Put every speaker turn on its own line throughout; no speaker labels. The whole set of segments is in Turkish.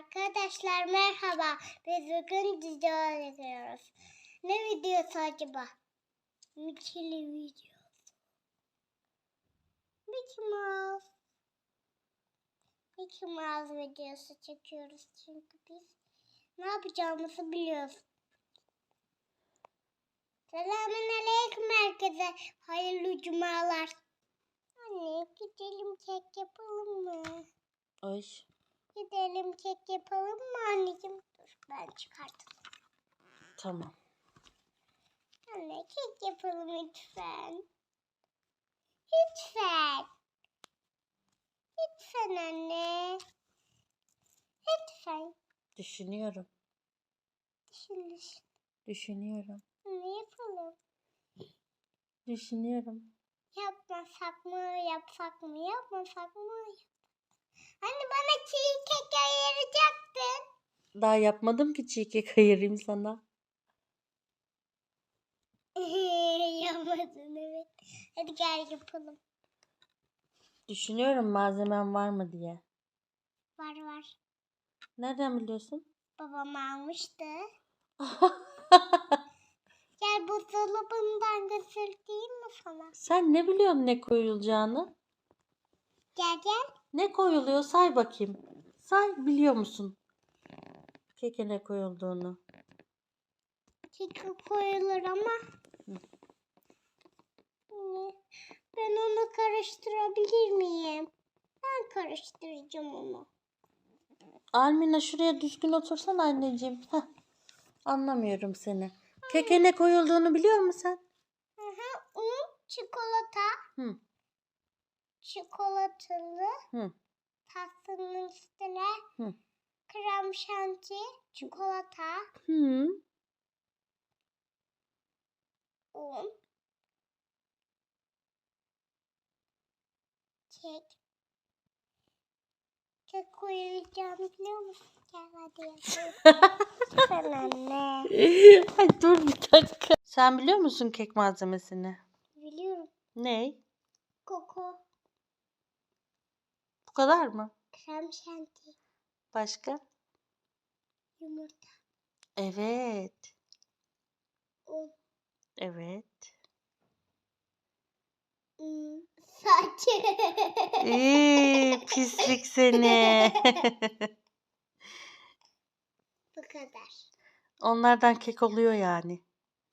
Arkadaşlar merhaba. Biz bugün dizi oynuyoruz. Ne videosu acaba? Mickey'li videosu. Mickey Mouse. Mickey Mouse videosu çekiyoruz çünkü biz ne yapacağımızı biliyoruz. Selamun aleyküm herkese. Hayırlı cumalar. Anne gidelim kek yapalım mı?
Ay.
Gidelim kek yapalım mı anneciğim? Dur ben çıkartayım.
Tamam.
Anne kek yapalım lütfen. Lütfen. Lütfen anne. Lütfen.
Düşünüyorum.
Düşün düşün.
Düşünüyorum.
Ne yapalım?
Düşünüyorum.
Yapmasak mı, yapsak mı, yapmasak mı? Anne bana çiğ kek ayıracaktın.
Daha yapmadım ki çiğ kek ayırayım sana.
Yapmadın evet. Hadi gel yapalım.
Düşünüyorum malzemem var mı diye.
Var var.
Nereden biliyorsun?
Babam almıştı. Gel buzdolabından göstereyim mi sana?
Sen ne biliyorsun ne koyulacağını?
Gel gel.
Ne koyuluyor say bakayım. Say biliyor musun? Keke ne koyulduğunu.
Kek koyulur ama. Ne? Ben onu karıştırabilir miyim? Ben karıştıracağım onu.
Almina şuraya düzgün otursan anneciğim. Heh. Anlamıyorum seni. Keke ne koyulduğunu biliyor musun sen?
Hı hı. Un, çikolata,
Hı.
Çikolatalı
Hı.
tatlının üstüne
Hı.
krem şanti, çikolata,
Hı.
un, kek. Kek koyacağım biliyor musun? Gel hadi yapalım. Sen anne.
Ay dur bir dakika. Sen biliyor musun kek malzemesini?
Biliyorum.
Ne?
Koko,
Bu kadar mı?
krem şanti,
Başka?
yumurta,
Evet.
un,
Evet.
un, saç.
İyi, pislik seni.
Bu kadar.
Onlardan kek oluyor yani.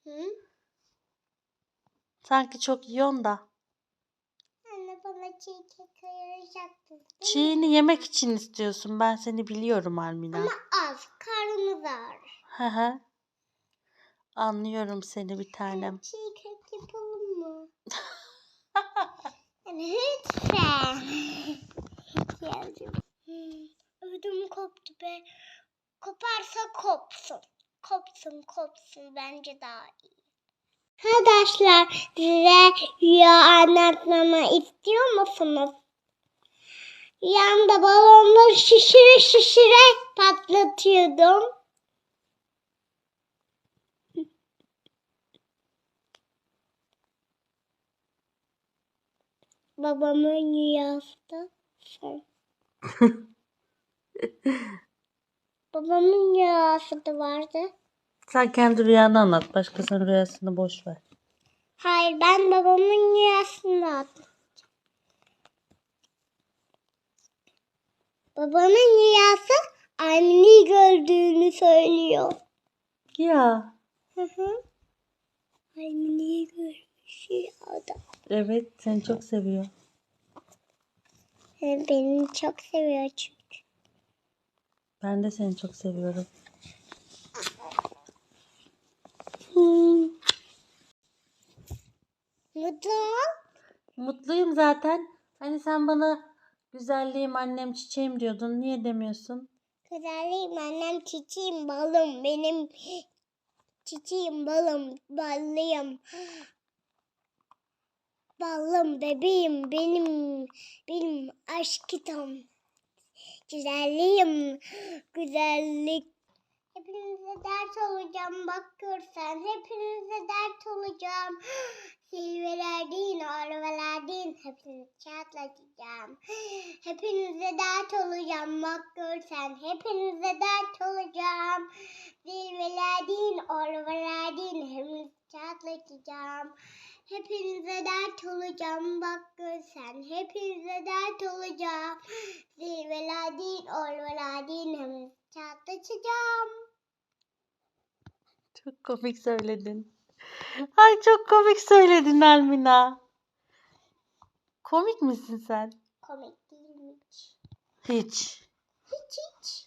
Hı?
Sanki çok yiyorsun da.
Çiğ kek ayıracaktın.
Çiğini yemek için istiyorsun. Ben seni biliyorum Almina.
Ama az. Karnımız ağrır.
Hı hı. Anlıyorum seni bir tanem.
Çiğ kek yapalım mı? Anne lütfen. Yavrum. Ödüm koptu be. Koparsa kopsun. Kopsun kopsun bence daha iyi. Arkadaşlar size rüya anlatmamı istiyor musunuz? Yanda balonları şişire şişire patlatıyordum. Babamın rüyası son. Babamın rüyası vardı.
Sen kendi rüyanı anlat. Başkasının rüyasını boş ver.
Hayır ben babamın rüyasını anlatacağım. Babamın rüyası anneni gördüğünü söylüyor.
Ya.
Hı hı. Anneni görmüş rüyada.
Evet seni çok seviyor.
Beni çok seviyor çünkü.
Ben de seni çok seviyorum. Mutluyum zaten. Hani sen bana güzelliğim annem çiçeğim diyordun. Niye demiyorsun?
Güzelliğim annem çiçeğim balım benim çiçeğim balım ballıyım. Ballım bebeğim benim benim aşkım. Güzelliğim güzellik. Hepinize dert olacağım bak görsen. Hepinize dert olacağım. Silvelerdin, orvelerdin. Hepinizi çatlatacağım. Hepinize dert olacağım bak görsen. Hepinize dert olacağım. Silvelerdin, orvelerdin. Hepinizi çatlatacağım. Hepinize dert olacağım bak görsen. Hepinize dert olacağım. Zilveladin, orveladin. Hepinizi çatlatacağım.
Çok komik söyledin. Ay çok komik söyledin Almina. Komik misin sen?
Komik değil mi?
Hiç.
Hiç hiç.